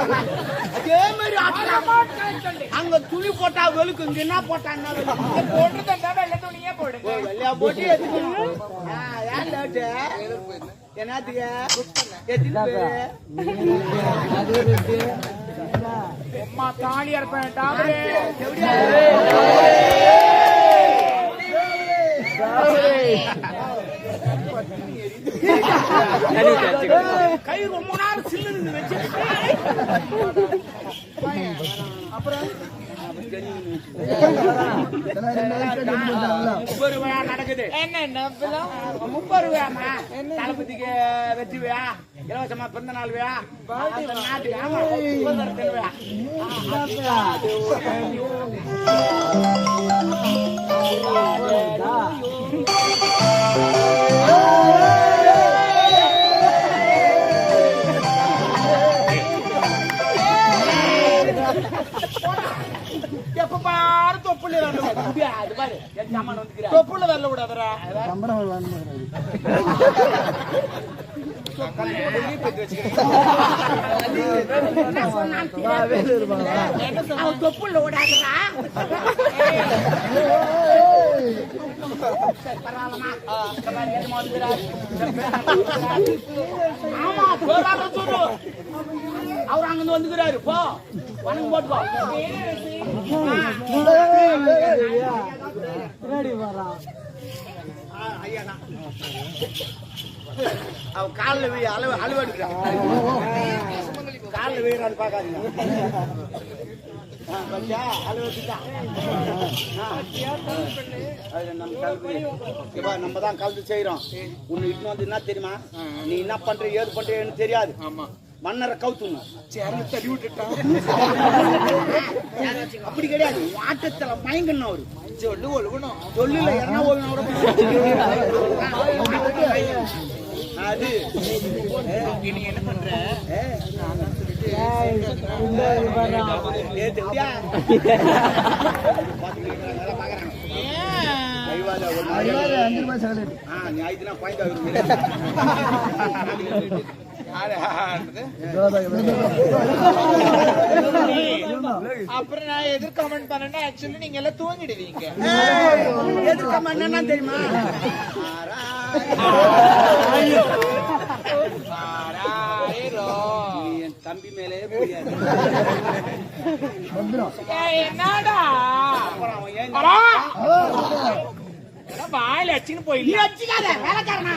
அதே மாதிரி. அங்க துணி போட்டா வெளுக்கு இங்க என்ன போட்டா துணியே போடுங்க வெள்ளையா போட்டு எடுத்துக்கணும். என்னத்துக்கு? எத்தனை பேரு? அம்மா தாலி டாபரே கை ரொம்ப நேரம் சில்லுன்னு வச்சு முப்பது ரூபாயா நடக்குது. என்ன முப்பது ரூபாயாமா தளபதிக்கு வெற்றி இலவசமா பிறந்த நாள் ஆமா பாரு தொப்புள்ள தொப்புள்ள வரல. அவன் தொப்புள்ள வந்துக்கிறாரு. ஆமா, சொல்லு. அவர் அங்கிருந்து வந்துக்கிறாரு. போ. வணக்கம் போட்டு போ. ஆ, ஐயா தான். அவன் காலில் போய் அளவு அளவு எடுக்கிறான். காலில் வீராது பார்க்காதீங்க. நம்ம கல்வி. இப்ப நம்ம தான் கலந்து செய்யறோம் உன்னை இட்டு வந்து என்ன தெரியுமா? நீ என்ன பண்ற ஏது பண்றேன்னு தெரியாது. ஆமா. மன்னரை கவுத்துணும் சேரல தள்ளி விட்டுட்டான் அப்படி கிடையாது ஆட்டத்துல மயங்கணும் அவரு சொல்லு ஒழுகணும் சொல்லுல என்ன கூட அது நீ என்ன பண்ற. ஐவாதா, நாள். ஆ, நீ ஆயிடுச்சுன்னா பாயிண்ட் ஆகுது. அப்புறம் நான் எதிர் கமெண்ட் பண்ணேன்னா ஆக்சுவலி நீங்க எல்லாம் தூங்கிடுவீங்க எதிர்க்க என்னன்னா தெரியுமா தம்பி மேலே என்னடா வாயில அடிச்சுன்னு நீ போயிடல வச்சுக்காத வேலைக்காரனா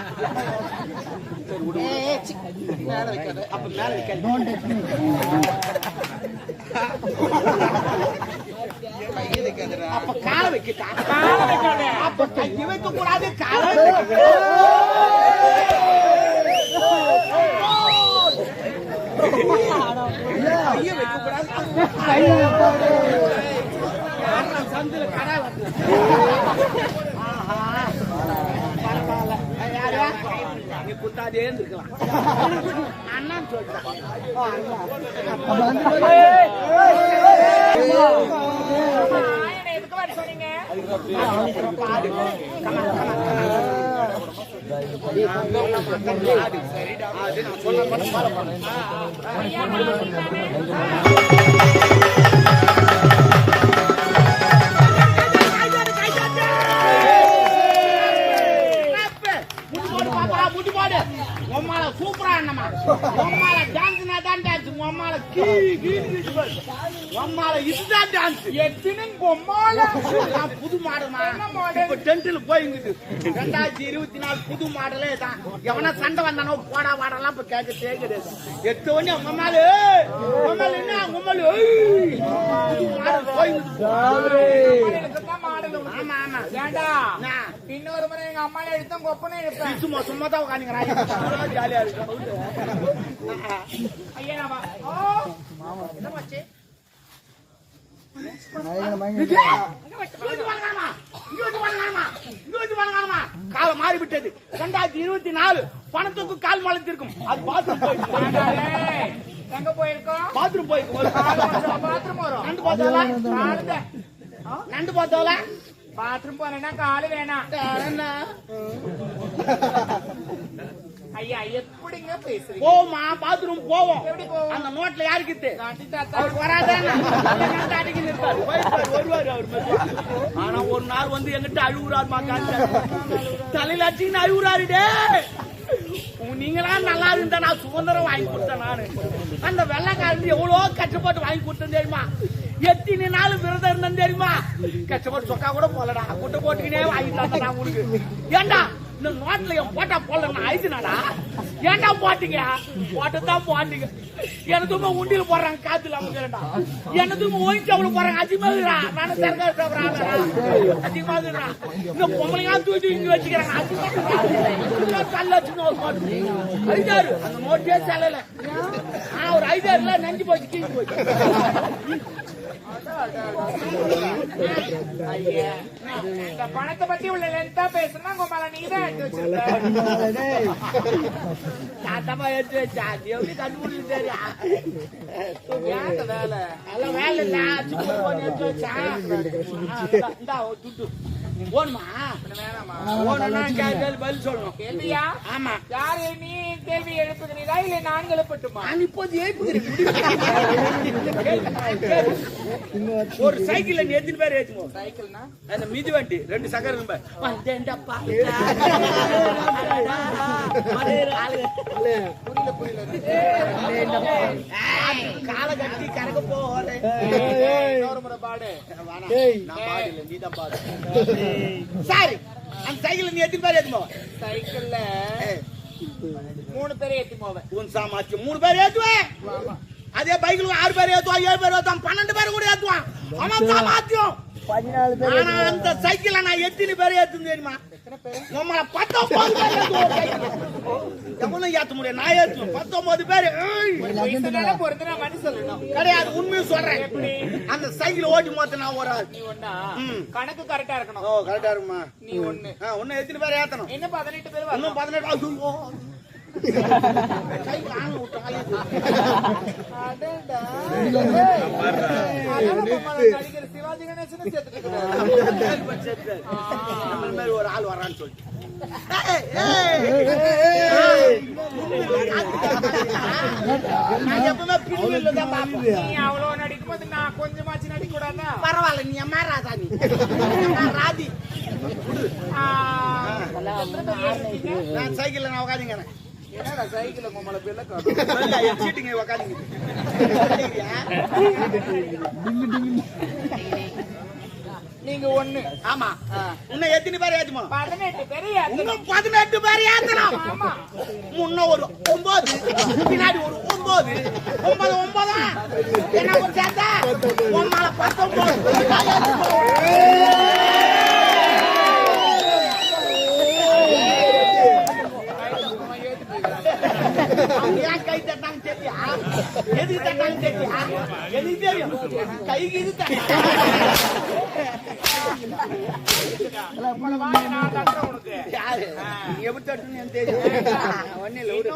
அப்ப மேல வைக்கிட்டா அப்ப கையை வைக்க கூடாது காலை கையை வைக்க கூடாது ஆமா, கடை வந்து பரவாயில்ல நீ குத்தாதே இருந்திருக்கலாம் அது நான் மட்டும் சூப்பரா என்னமா உம்மால டான்ஸ்னா தான் டான்ஸ் உம்மால கீ கீ உம்மால இதுதான் டான்ஸ் எத்தனை பொம்மால. நான் புது model? இப்ப டென்ட்ல போயிருக்குது ரெண்டாயிரத்தி இருபத்தி நாலு புது மாடலே தான் எவனா சண்டை வந்தானோ போடா வாடலாம் இப்ப கேட்கறதே கிடையாது. எத்த உடனே உங்க மேல உங்க மேல என்ன உங்க மேல புது மாடல் போயிருக்குது மாடல் ஆமா ஆமா ஏண்டா? என்ன? இன்னொரு முறை எங்க அம்மால எடுத்தும் எடுப்பேன் சும்மா சும்மா தான் உட்காந்துக்கிறாங்க ஜாலியா இருக்கு ஐயா ஓ என்னமாச்சு காலம் மாறிவிட்டது. ரெண்டாயிரத்தி இருபத்தி நாலு பணத்துக்கு கால் மலத்திருக்கும் அது பாத்ரூம் போயிருக்கு ஆண்டாளே, எங்க போயிருக்கோம்? பாத்ரூம் போயிருக்கு. பாத்ரூம் வரும். பார்த்தவளா காலுத நண்டு பார்த்தவளா பாத்ரூம் போறேன்னா காலு வேணாம். ஐயா எப்படிங்க பேசுறீங்க? போவோமா பாத்ரூம் போவோம். எப்படி போவோம்? அந்த நோட்ல வராதானே? வருவாரு அவர். ஆனா ஒரு நாள் வந்து எங்கிட்ட அழுகுறாருமா தலையில அடிச்சுன்னு அழுகுறாரு டே. நீங்களா நல்லா இருந்தா நான் சுதந்திரம் வாங்கி கொடுத்தேன் நானு. அந்த வெள்ளக்காரன் எவ்வளவு கஷ்டப்பட்டு வாங்கி கொடுத்தேன் தெரியுமா? எத்தனை நாள் விரதம் இருந்தேன் தெரியுமா? கஷ்டப்பட்டு சொக்கா கூட போலடா குட்டை போட்டுக்கினே வாங்கி நான் உனக்கு ஏண்டா இந்த நோட்டில் என் போட்டா போடல நான் ஆயிடுச்சுனாடா ஏண்டா போட்டீங்க? போட்டுதான் போட்டீங்க. எனதுமே உண்டியில் போடுறாங்க காத்து இல்லாம கேட்டா எனதுமே ஓய்ச்சி அவ்வளவு போறாங்க அதிகமாகுறா நானும் சர்க்கார் சாப்பிட்றாங்க அதிகமாகுறா இந்த பொம்பளைங்க தூக்கி இங்க வச்சுக்கிறாங்க அதிகமாக கல்ல வச்சுன்னு ஒரு போட்டு. ஐதாரு அந்த நோட்டே செல்லல. ஆனா ஒரு ஐதாருல நஞ்சு போச்சு கீழ் போச்சு. இந்த பணத்தை பத்தி உள்ள லென்த்தா பேசுனா உங்க நீ தான் எடுத்து வச்சிருக்க தாத்தமா எடுத்து வச்சா அது எப்படி கண்டுபிடிச்சு வேலை வேலை இல்ல சும்மா போன் எடுத்து வச்சா இந்தா துட்டு வேணாமா போனா பதில் சொல்லணும் கேள்வியா ஆமா. யாரு நீ கேள்வி எழுப்புகிறீரா இல்ல நான் எழுப்பட்டுமா? நான் இப்போது ஏய்ப்புகிறேன் ஒரு சைக்கிள்ல நீ எத்தனை பேர் ஏற்றுமோ சைக்கிள்னா? அந்த மிதி வண்டி ரெண்டு சக்கர நம்ப. வந்தேன்டப்பா புரியல புரியல காலை கட்டி கறக்க போற இன்னொரு முறை பாடு நான் பாடல நீ தான் பாடு சாரி அந்த சைக்கிள்ல நீ எத்தனை பேர் ஏற்றுமோ சைக்கிள்ல மூணு பேரை ஏத்தி போவேன். உன் சாமாச்சு மூணு பேர் ஏத்துவேன். அதே பைக்ல ஆறு பேர் ஏத்துவான் ஏழு பேர் ஏத்துவான் பன்னெண்டு பேர் கூட ஏத்துவான். அவன் சாமாத்தியம் ஆனா அந்த சைக்கிள்ல நான் எத்தனை பேர் ஏத்துன்னு தெரியுமா? எத்தனை பேரு? நம்மள பத்தொன்பது பேர். எவனும் ஏத்த முடியாது நான் ஏத்துவேன். பத்தொன்பது பேர் கிடையாது உண்மையை சொல்றேன். எப்படி? அந்த சைக்கிள் ஓட்டி மொத்த நான் ஒரு. கணக்கு கரெக்டா இருக்கணும். ஓ கரெக்டா இருக்குமா? நீ ஒண்ணு. இன்னும் எத்தனை பேர் ஏத்தணும்? இன்னும் பதினெட்டு பேர் இன்னும் பதினெட்டு சிவாஜி ஒரு ஆள் வரான்னு சொல்லிட்டு நீ அவ்வளவு நடிக்கும்போது நான் கொஞ்சமாச்சு நடிக்க கூடாதா பரவாயில்ல நீ அம்மா ராதா நீ ராதி நான் சைக்கிள்ல நான் உட்காந்துங்கிறேன் என்னடா சைக்கிள் உங்களை சீட்டுங்க உட்காந்துங்க நீங்க ஒண்ணு. ஆமா. இன்னும் எத்தனை பேர் ஏத்துமா? பதினெட்டு பேர் ஏத்தணும். பதினெட்டு பேர் ஏத்தலாம் ஆமா. முன்ன ஒரு ஒன்பது. பின்னாடி ஒரு ஒன்பது. ஒன்பது ஒன்பதா? என்ன ஒரு சேர்த்தா உன்னால பத்தொன்பது அவங்க ஏன் கை தட்டாங்க தெரியா எதுக்கு தட்டாங்க தெரியா எதுக்கு தெரியும்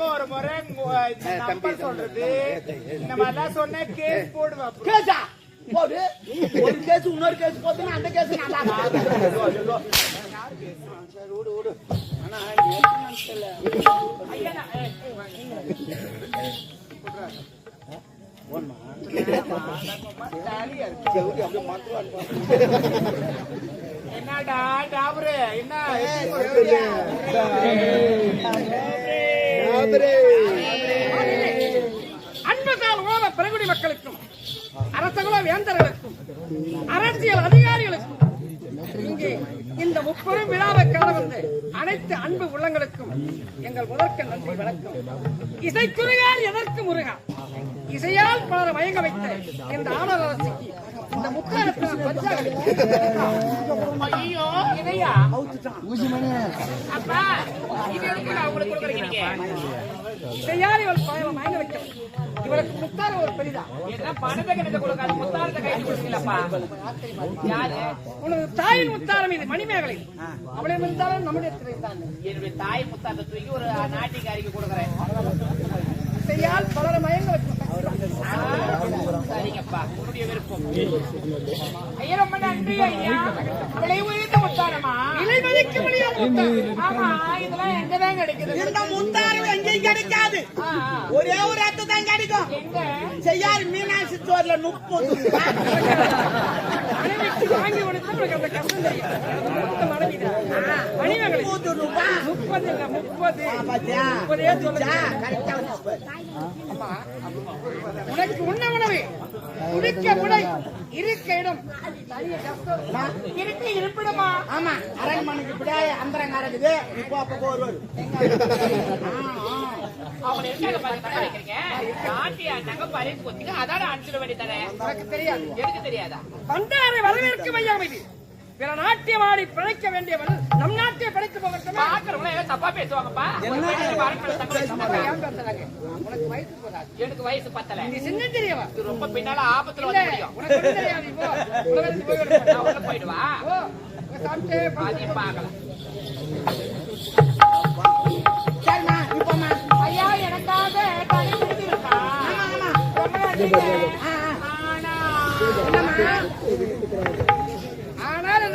ஒரு முறை சொல்றது இந்த மாதிரிலாம் சொன்னா கேஸ் போடுவேன் போடு ஒரு கேஸ் இன்னொரு கேஸ் போதுன்னா அந்த கேஸ் நல்லா என்னடா டாபரு என்ன. அன்பதால் ஓத பெருங்குடி மக்களுக்கும் அரசகுல வேந்தர்களுக்கும் அரசியல் அதிகாரிகளுக்கும் இங்கே இந்த முப்பெரும் விழாவை காண வந்த அனைத்து அன்பு உள்ளங்களுக்கும் எங்கள் முதற்க நன்றி வணக்கம். இசைக்குறையால் எதற்கு முருகா? இசையால் பலர் மயங்க வைத்த இந்த ஆடல் அரசுக்கு இந்த முத்தாரத்தின் பஞ்சாக ஐயோ இதையா? அப்பா இது எதுக்கு நான் உங்களுக்கு கொடுக்குறீங்க? இசையால் இவள் மயங்க வைக்க இவளுக்கு முத்தார ஒரு பெரிதா. பணத்தை கிட்ட கொடுக்காது முத்தாரத்தை கைது கொடுக்கலப்பா யாரு? உனது தாயின் முத்தாரம் இது மணிமேகலை அவளை முத்தாரம் நம்முடைய என்னுடைய தாய் முத்தாரத்தை தூக்கி ஒரு நாட்டிக்காரிக்கு கொடுக்குறேன். செய்யால் பலரை மயங்க வைக்கும் சரிங்கப்பா உன்னுடைய விருப்பம். ஐயா ரொம்ப நன்றி ஐயா. விலை உயர்ந்த முத்தாரமா மதிக்க முடியாத கிடைக்குது? இந்த. ஒரே ஒரு தான் கிடைக்கும். செய்யாறு மீனாட்சி ஸ்டோர்ல முப்பது. வாங்கி கொடுத்தா கஷ்டம் முப்பது ரூபாய் முப்பது இல்ல முப்பது. முப்பதே சொல்லுங்க. உனக்கு உண்ண உணவு. குடிக்க உடை இருக்க இடம். இருக்கு இருப்பிடமா? ஆமா அரண்மனைக்கு இப்படியே அந்தரங்க இருக்குது இப்போ அப்போ வருவாரு அவங்க இருக்காங்க பாருங்க தக்க வைக்கிறீங்க? ஆண்டியா நகை பறிப்பு கொத்திங்க அதான அனுப்பிச்சிட வேண்டியதானே? உனக்கு தெரியாது. எனக்கு தெரியாதா? வந்தாரை வரவேற்க வையாமை இது பிற நாட்டியமாடி பிழைக்க வேண்டியவன் நம் நாட்டை பாக்குறவங்க ஏதோ தப்பா பேசுவாங்கப்பா? உனக்கு வயசு போதாது. எனக்கு வயசு பத்தல. நீ சின்ன தெரியவா ரொம்ப பின்னால ஆபத்துல இல்ல வந்து முடியும். உனக்கு தெரியாது நீ போ. போயிடுவா? சாப்பிட்டு அதையும் பார்க்கலாம். சரிம்மா இப்போம்மா ஐயா எனக்காக தனி ரொம்ப. ஆனா.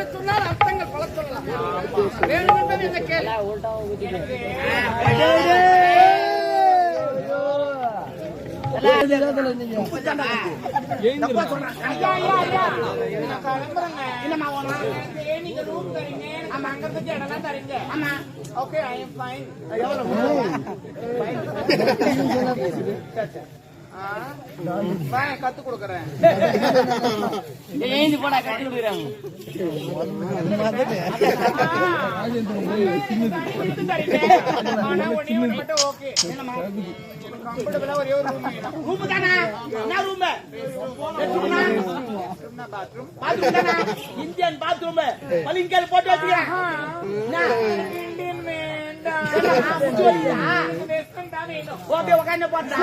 என்ன சொன்னால் அர்த்தங்கள் பல சொல்லலாம் வேணும் என்பது இந்த கேள்வி ஏன் நீங்க ரூம் தரீங்க நம்ம அங்க இருந்து இடம்லாம் தரீங்க ஆமா. ஓகே ஐ எம் ஃபைன் கத்து கொடுக்கறேன். போடா மட்டும் ஓகே கம்ஃபர்டபுளா ஒரே ஒரு ரூம் வேணும் ரூம் தானே என்ன ரூம் பாத்ரூம். தானே இந்தியன் பாத்ரூம் பளிங்கல் போட்டு வச்சுக்கிறேன். இந்தியன் சொல்லியா ஓகே உட்காந்து போட்டா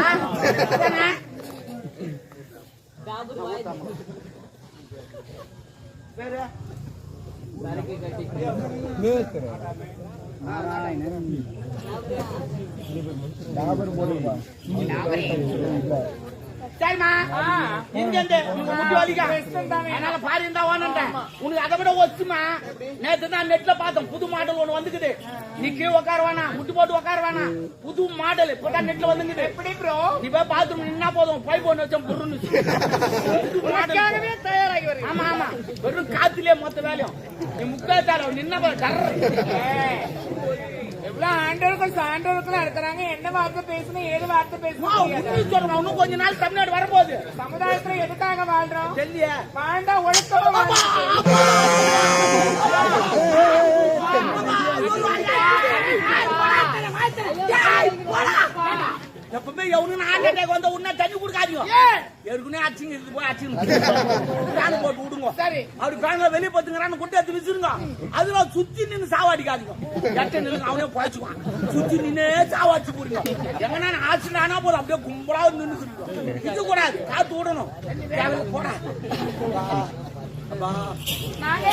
சரிம்மா இங்க இருந்து உங்க முட்டி வலிக்க அதனால பாரு இருந்தா உனக்கு அதை விட ஒச்சுமா நேற்று தான் நெட்ல பார்த்தோம் புது மாடல் ஒண்ணு வந்துக்குது நீ கீழே உட்கார வேணாம் முட்டி போட்டு உட்கார வேணாம் புது மாடல். இப்பதான் நெட்ல வந்துக்குது எப்படி ப்ரோ நீ போய் பாத்ரூம் நின்னா போதும் பைப் ஒண்ணு வச்சோம் புருன்னு தயாராகி வருகிறேன் ஆமா ஆமா. வெறும் காத்துலயே மொத்த வேலையும். நீ முக்காத்தால நின்ன போய் டர் எவ்வளவு ஆண்டவர்கள் சான்றோர்கள் இருக்கிறாங்க. என்ன வார்த்தை பேசணும் ஏது வார்த்தை பேசணும் சொல்றேன். இன்னும் கொஞ்ச நாள் தமிழ்நாடு வரப்போகுது. சமுதாயத்துல எதுக்காக வாழ்றோம்? தெரியல வாழ்ந்தா ஒழுக்கமா எப்பவுமே எவனு ஹார்ட் அட்டாக் வந்தா உடனே தண்ணி கொடுக்காதீங்க. ஏற்கனவே அச்சிங்க போய் அச்சிங்க ஃபேன் போட்டு விடுங்க. சரி. அப்படி ஃபேன்ல வெளியே பத்துங்கிறான்னு கொண்டு எடுத்து வச்சிருங்க அதுல சுத்தி நின்னு சாவாடிக்காதீங்க. எட்ட நின்று அவனே பழச்சுவான் சுத்தி நின்னே சாவாடிச்சு போடுங்க. எங்கன்னா ஆச்சு ஆனா போதும். அப்படியே கும்பலா நின்று இது கூடாது. காத்து விடணும் போடாது. நான்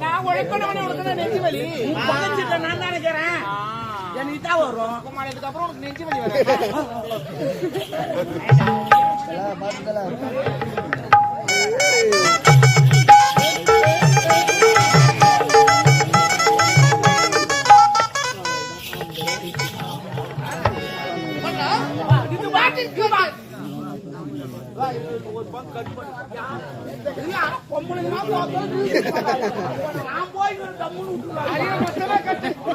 நான் ஒழுக்கணவனே ஒழுக்கம் நெஞ்சு வலி. பக்கத்துல நான் தான் நினைக்கிறேன் எனக்கு தான் வரும் அதுக்கு அப்புறம் உனக்கு நெஞ்சு வலி வரும் நான் போய் தம்முன்னு விட்டுருவாங்க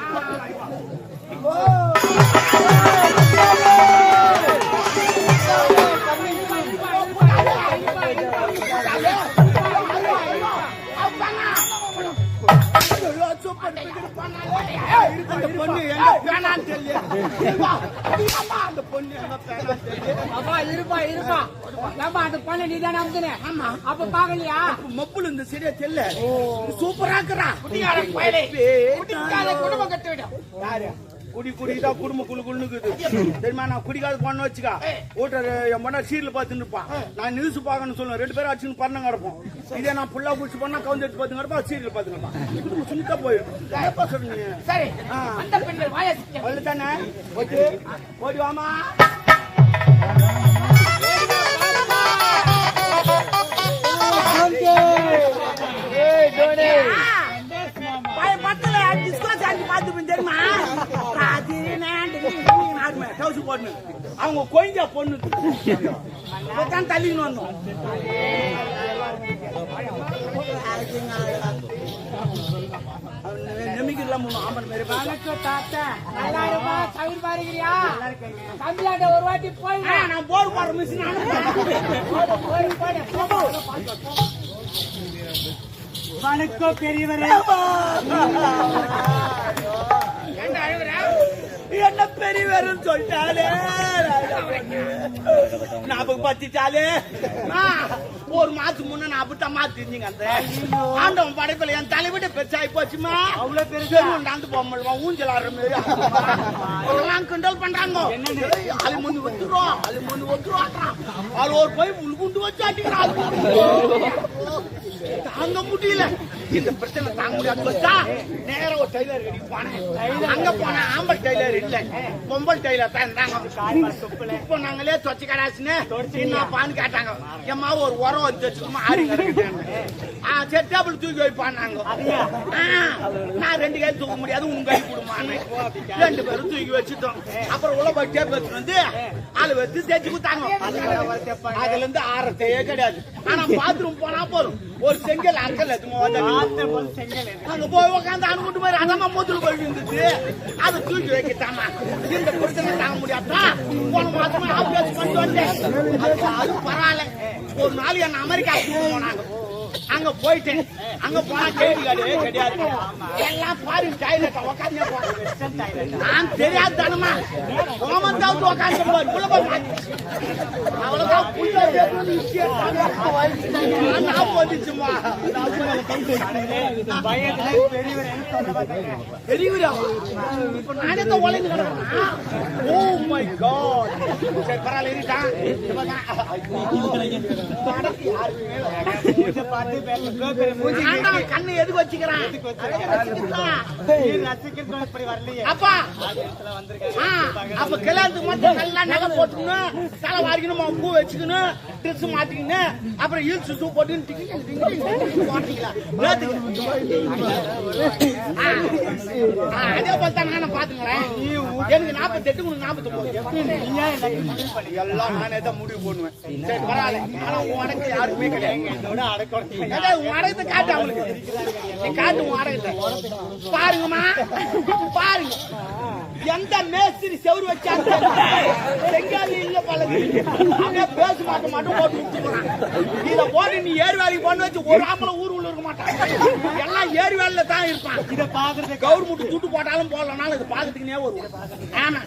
அந்த பொண்ணு எங்க பேனான்னு அப்பா இருப்பா இருப்பா. நம்ம அந்த பொண்ணு நீ தானே அமுதுன ஆமா. அப்ப பாக்கலையா மப்புள் இந்த சரியா தெரியல சூப்பரா இருக்கிறான் குடும்பம் கட்டிவிடும் யாரு? குடி குடிதான் குடும்ப குழு குழுக்குது தெரியுமா? நான் குடிக்காத பொண்ணு வச்சுக்கா. வீட்டுல என் பொண்ணா சீரியல் பார்த்துன்னு இருப்பான். நான் நியூஸ் பார்க்கணும்னு சொல்லுவேன். ரெண்டு பேரும் அடிச்சுன்னு பண்ண கிடப்போம். இதே நான் புல்லா குடிச்சு பண்ணா கவுந்து எடுத்து பார்த்து கிடப்பா சீரியல் பார்த்துன்னு இருப்பான் சுனிக்கா போயிடும். சொல்றீங்க? சரி. அந்த வாய அவ்வளவு தானே ஓகே ஓடி வாமா. பார்த்து தெரியுமா ராஜி நாட்டுமே டவுசு பொண்ணு அவங்க கொஞ்ச பொண்ணு தான் வந்தோம் நம்பிக்கலாம் ஆம்பன் மாரி தாத்தா நல்லா இருப்பா தவிர ஒரு வாட்டி போய் நான் போர் போடுற மிஷின் போடு வணக்கம் பெரியவரே. என்ன பெரியவரும் சொல்லிட்டாலே. ஞாபகம் பத்திட்டாலே ஒரு மாசத்துக்கு முன்ன நான் அப்படித்தான் மாத்திருந்தீங்க அந்த. ஆண்டவன் படைப்பில் என் தலைவிட பெருசாகி போச்சுமா? அவ்வளவு பெருசு? நடந்து போக முடியுமா? ஊஞ்சல் ஆடுற மாதிரி கிண்டல் பண்றாங்க. அது முந்து வச்சுருவோம் அது முந்து வச்சுருவான் அது ஒரு போய் உள்குண்டு வச்சு அடிக்கிறான் தாங்க முடியல. இந்த பிரச்சனை தாங்க முடியாது. வச்சா நேரா ஒரு போனேன். அங்க போனேன். ஆம்பல் டெய்லர் இல்ல பொம்பல் டெய்லர் தான் இருந்தாங்க. இப்போ நாங்களே தொச்சு கடாச்சுன்னு என்னப்பான்னு கேட்டாங்க. எம்மா ஒரு உரம் வச்சு வச்சுக்கோமா கிடக்கிட்டாங்க ஆ சரி டேபிள் தூக்கி வைப்பான்னாங்க நான் ரெண்டு கை தூக்க முடியாது உங்க கை கொடுமான்னு. ரெண்டு பேரும் தூக்கி வச்சுட்டோம். அப்புறம் உள்ள போய் டேப் வந்து ஆளு வச்சு தேய்ச்சி கொடுத்தாங்க. அதுல இருந்து ஆறத்தையே கிடையாது. ஆனா பாத்ரூம் போனா போதும். ஒரு செங்கல் எதுவும் அங்க போய் உட்காந்து அனுப்பிட்டு மாதிரி அதமா மூத்துல போய் இருந்துச்சு அதை தூக்கி வைக்கட்டாமா இந்த பிரச்சனை தாங்க முடியாதா போன மாசமா ஆபரேஷன் பண்ணிட்டு வந்தேன். அது பரவாயில்ல. ஒரு நாள் என்ன அமெரிக்கா கூட்டு போனாங்க. அங்க போயிட்டேன் அங்க போனா கேள்வி கிடையாது? எல்லாம் பாரு டாய்லெட் உட்காந்து நான் தெரியாது தானமா கோமந்தாவது உட்காந்து அவ்வளவுதான் பெரியவரா இப்ப நானே oh தான் உழைந்து கிடக்கிறேன் ஓ மை காட் சரி பரவாயில்ல இருக்கான். கண்ணு எதுக்கு வச்சுக்கிறான் அப்பா. ஆ, அப்ப கல்யாணத்துக்கு மட்டும் நல்லா நகை போட்டுக்கணும் தலை வாரிக்கணும் பூ வச்சுக்கணும் ட்ரெஸ் மாட்டிக்கணும் அப்புறம் ஹீல்ஸ் ஷூ போட்டு டிக்கி அதே போல தான் நானும் பாத்துங்களேன் எனக்கு நாற்பத்தெட்டு உங்களுக்கு நாற்பத்தொன்பது எல்லாம் நானே தான் முடிவு பண்ணுவேன். சரி பரவாயில்ல. ஆனா உன் யாருக்குமே கிடையாது. அதான் உன் அடக்கத்தை காட்டு அவங்களுக்கு. நீ காட்டு உன் பாருங்கம்மா. பாருங்க. எந்த மேஸ்திரி செவரு வச்சாங்க செங்காலி இல்ல பழகு. அப்படியே பேச மாட்ட மட்டும் போட்டு விட்டு போறான். இத போட்டு நீ ஏறு வேலைக்கு போன வச்சு ஒரு ஆம்பளை ஊர் மாட்டான் எல்லாம் வேலையில தான் இருப்பான். இத பாக்குறது கவர்மெண்ட் துட்டு போட்டாலும் போடலனாலும் இது பாக்கிறதுக்குனே வருவோம் ஆமா.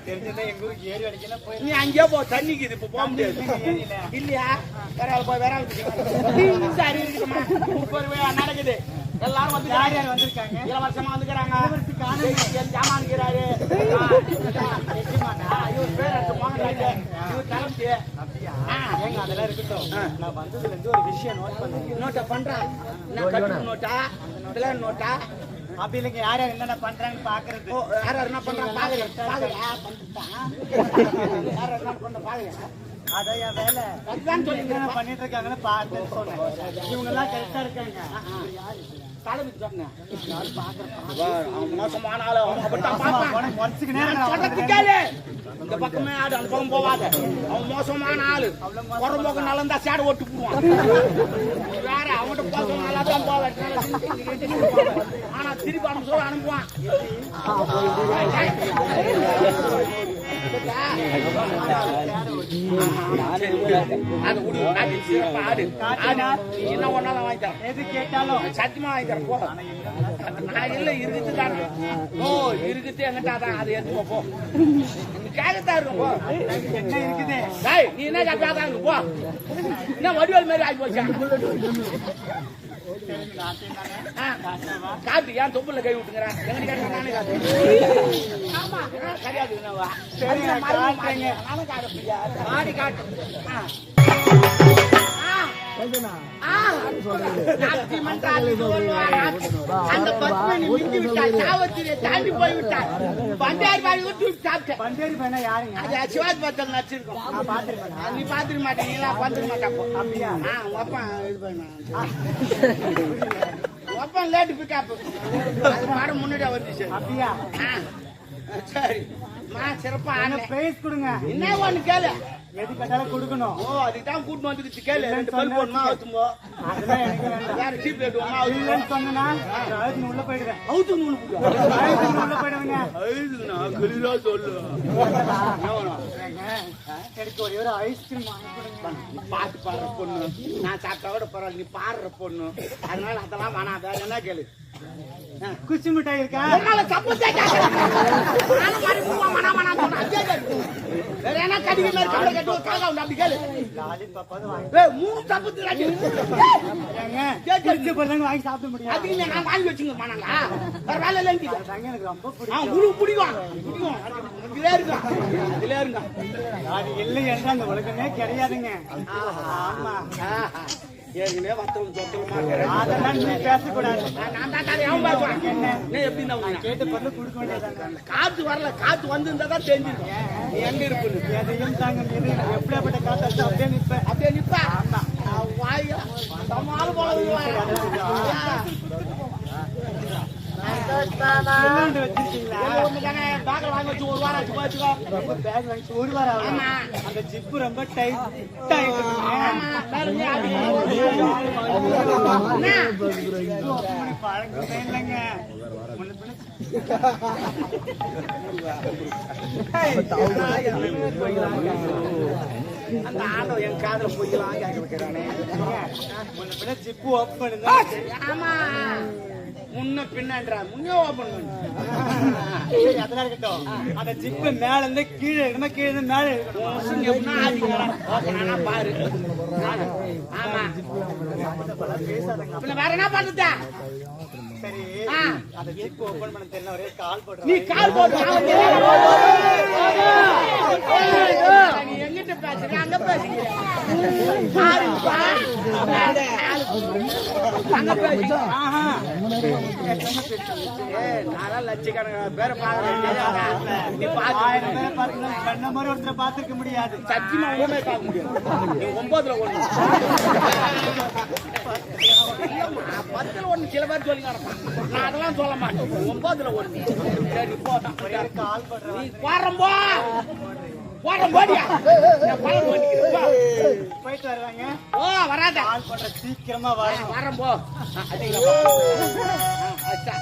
நீ அங்கேயே போ. தண்ணிக்கு இது இப்ப போக முடியாது. இல்லையா? வேற ஆள் போய் வேற ஆள் போய். சரி இருக்குமா முப்பது ரூபாய்? நடக்குது? எல்லாரும் வந்து யார் யார் வந்திருக்காங்க? இளவரசமா வந்துக்கிறாங்க. என் ஜாமான்கிறாரு இவர் பேர் எடுத்து மோகன்ராஜ் இவர் தலைமை ஏங்க அதெல்லாம் இருக்கட்டும். நான் வந்ததுல இருந்து ஒரு விஷயம் நோட் பண்ணேன் நோட்டா பண்றான் நோட்டா பிளான் நோட்டா. அப்படி இல்லைங்க யார் யார் என்னென்ன பண்றாங்கன்னு பாக்குறது. ஓ யார் யார் என்ன பண்றான் பாக்குறேன் பாக்குறேன் யார் என்ன பாக்குறேன் வேலை. பண்ணிட்டு இருக்காங்கன்னு பார்த்துன்னு சொன்னேன் இவங்க எல்லாம் கரெக்டா இருக்காங்க. மோசமான ஆளு இந்த பக்கமே ஆடு அந்த பக்கம் போவாத அவன் மோசமான ஆளு உடம்புக்கு நல்லா இருந்தா சேடை ஓட்டு போடுவான் வேற அவன்கிட்ட போக நல்லா தான் ஆனா திருப்பி அவன் சொல்ல அனுப்புவான் அது விடு, ஆடு சிறப்பா ஆடு. ஆடு, என்ன ஒன்னாலும் வாங்கி தரேன். எது கேட்டாலும் சத்தியமா வாங்கி தரேன், போ. இல்ல இருக்குது தானே. ஓ இருக்குது என்கிட்ட அதான் அதை எடுத்துக்கோ போ. நீ கேட்கத்தான் இருக்கும் போ. இருக்குது? டேய், நீ என்ன கேட்காதான் இருக்கு போ. என்ன வடிவேல் மாதிரி ஆகி போச்சா? காட்டு ஏன் தொப்புல கை விட்டுங்கிறேன் எங்கிட்ட கேட்டா நானே ஆமா. கிடையாது என்னவா? சரிங்க, காட்டுறேங்க. நானும் காட்டுறியா ஆடி காட்டு. அந்த விட்டாள் சாவத்திரியை தாண்டி போய் விட்டாள் பண்டாரி பாடி விட்டு சாப்பிட்டேன். பந்தேரி பையனா யாருங்க? அது சிவாஜி படத்தில் நடிச்சிருக்கோம். நீ பாத்துக்க எல்லாம் பாத்துக்க மாட்டாப்போ அப்படியா? ஒப்பன் இது பண்ண. ஒப்பன் லேட்டு பிக்கப் அது பாடம் முன்னாடியே வந்துச்சு. அப்படியா? சரி. மா சிறப்பா. பிரைஸ் கொடுங்க. என்ன ஒண்ணு கேளு. எது கேட்டாலும் கொடுக்கணும். ஓ அதுக்கு தான் கூட்டு வந்துக்கிச்சு கேளு ரெண்டு பல்பு ஒண்ணா வச்சும்போ அதெல்லாம் எனக்கு வேண்டாம். டீப் லைட் ஒண்ணா வச்சும்போ இல்லைன்னு சொன்னா அழுத்து உள்ள போயிடுவேன். அவுத்து அழுத்து உள்ள போயிடுவேங்க. அழுதுனா சொல்லு எனக்கு ஒரே ஒரு ஐஸ்கிரீம் வாங்கி பாட்டு பாடுற பொண்ணு. நான் சாப்பிட்டா கூட பரவாயில்ல நீ பாடுற பொண்ணு. அதனால அதெல்லாம் வேணாம். வேற என்ன கேளு? குச்சி மிட்டாய் இருக்கா? சப்போட்டா கேக்குறேன். நானும் மாதிரி மூவா மனா மனா சொன்னேன். அதே கேளு. வேற மாதிரி ஒரு காக்கா உண்டு அப்படி கேளு வாங்கி ஏய், மூணு சப்பத்து ராஜி. வாங்கி சாப்பிட அது இல்ல, நான் வாங்கி வச்சுங்க வேற வேலை எனக்கு ரொம்ப பிடிக்கும் பிடிக்கும் இதுல இதுல அது இல்லை அந்த உலகமே கிடையாதுங்க ஆமா ஏற்கனவே மாட்டேன் அதெல்லாம் நீ பேசக்கூடாது. என்ன? எப்படி நான்? கேட்ட பொருள் கொடுக்க வேண்டியதாங்க காத்து வரல காத்து வந்திருந்தா தான் தெரிஞ்சிருக்கும் நீ எங்க இருப்புன்னு எதையும் தாங்க எப்படியாப்பட்ட காத்தாச்சு அப்படியே நிற்பேன் அப்படியே நிப்பா. போல விழுவாயா. வாங்கி வச்சு ஒரு வாரம் ஆச்சு பாத்துக்கோ. பேக் வாங்கி ஒரு வாரம் ஆமா. அந்த ஜிப்பு ரொம்ப டைட் ஆமா, இல்லைங்க அந்த ஆண்டவன் என் காதுல கேட்க வைக்கிறானே. ஜிப்பு ஓப்பன் ஆமா முன்ன பின்னன்றா முன்னே ஓபன் பண்ணு அதெல்லாம் இருக்கட்டும் அந்த ஜிப்பு மேல இருந்து கீழே இருக்கணுமா கீழே இருந்து மேல இருக்கணும். ஓபன் பாரு? ஆமா. வேற என்ன பண்ணுதா சரி. அந்த ஜிப்பு ஓப்பன் பண்ண தெரியல ஒரே கால் நீ போடுறேன் கால் நீ எங்கிட்ட பேசுற? அங்க பேசுகிற பாருப்பா. அங்க பாத்து. முடியாது சத்தியமா ஒண்ணுமே பார்க்க முடியாது. நீ ஒன்பதுல ஒண்ணு. பத்துல ஒண்ணு சில பேர் சொல்லி நான் அதெல்லாம் சொல்ல மாட்டேன். ஒன்பதுல ஒண்ணு. சரி, போ. கால் நீ போறேன் போ. போறேன் போடியா. நான் பழம். போயிட்டு வருவாங்க ஓ, வராத. கால் போடுற சீக்கிரமா வரணும் வரேன் போ. ஆ, அடிக்கல போ. ஆ, அச்சா.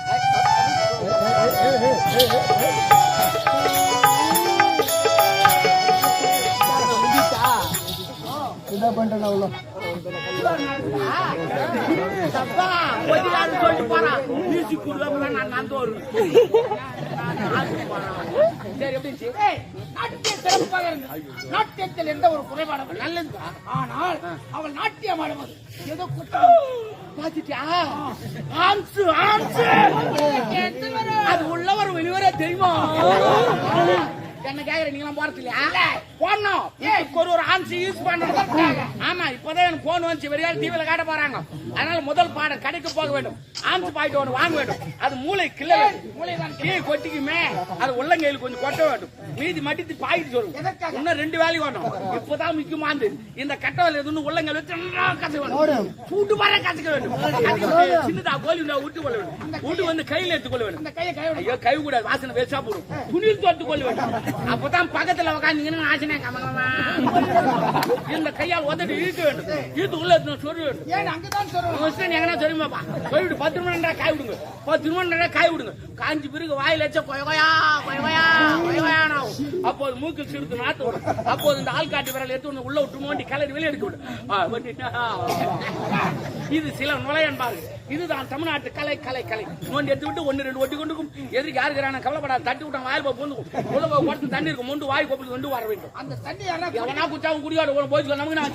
தப்பா, கொஞ்ச நேரம் சொல்லிட்டு போறான். நான் நடந்து வருவேன். சரி, எப்படி இருந்துச்சு? ஏய், சிறப்பாக இருந்தது. நாட்டியத்தில் எந்த ஒரு குறைபாடும் இல்லை. நல்லதுப்பா. ஆனால் அவள் நாட்டியம் ஆடுவது ஏதோ குற்றம் பாத்துட்டியா? ஆம்சு, ஆம்சு. அது உள்ளவர் வெளிவர தெரியுமா என்ன கேக்குற நீங்களாம் போறது இல்லையா போடணும். இதுக்கு ஒரு ஒரு யூஸ் பண்றது ஆமா இப்பதான் எனக்கு போன் வந்துச்சு. வெளியே டிவில காட்ட போறாங்க. அதனால முதல் பாடம் கடைக்கு போக வேண்டும். ஆம்சு பாயிட்டு ஒன்று வாங்க வேண்டும். அது மூளை கிள்ள மூளை தான் கீழே கொட்டிக்குமே. அது உள்ளங்கையில் கொஞ்சம் கொட்ட வேண்டும். மீதி மட்டித்து பாயிட்டு சொல்லும் இன்னும் ரெண்டு வேலையும் வேணும் இப்பதான் முக்கியமானது இந்த கட்டவல் எதுன்னு உள்ளங்கையில் வச்சு நல்லா கசக்க வேண்டும். சூட்டு வர கசக்க வேண்டும். சின்னதா கோலி விட்டு கொள்ள வேண்டும். விட்டு வந்து கையில எடுத்துக் கொள்ள வேண்டும் ஐயோ கை கூடாது வாசனை வேஸ்டா போடும். துணியில் தொட்டு கொள்ள வேண்டும். அப்பதான் பக்கத்துல உட்காந்தீங்கன்னா ஆசனை இந்த கையால் உதட்டு இழுக்க வேண்டும். இழுத்து உள்ள ஃபர்ஸ்ட் நீ எங்கன்னா சொல்லுமாப்பா சொல்லிவிட்டு பத்து மணி நேரம் காய் விடுங்க. பத்து மணி நேரம் காய் விடுங்க. காஞ்சி பிறகு வாயில வச்ச கொயகோயா கொயகோயா கொயகோயானா அப்போது மூக்கில் சிறுத்து நாத்து வரும் அப்போது இந்த விரல் எடுத்து ஒண்ணு உள்ள விட்டு மோண்டி கலரி வெளியே எடுக்க விடும். இது சில நுழையன் பாரு இதுதான் தமிழ்நாட்டு கலை கலை கலை. நோண்டி எடுத்து விட்டு ஒன்னு ரெண்டு ஒட்டி கொண்டுக்கும். எதிர்க்கு யாருக்கிறான கவலைப்படாத தட்டி விட்டான் வாயில் போய் பூந்துக்கும். உள்ள போய் தண்ணி இருக்கும். மொண்டு வாய் கொப்பளுக்கு கொண்டு வர வேண்டும். அந்த தண்ணி எவனா குச்சாவும் குடியாடு போய் நமக்கு நான்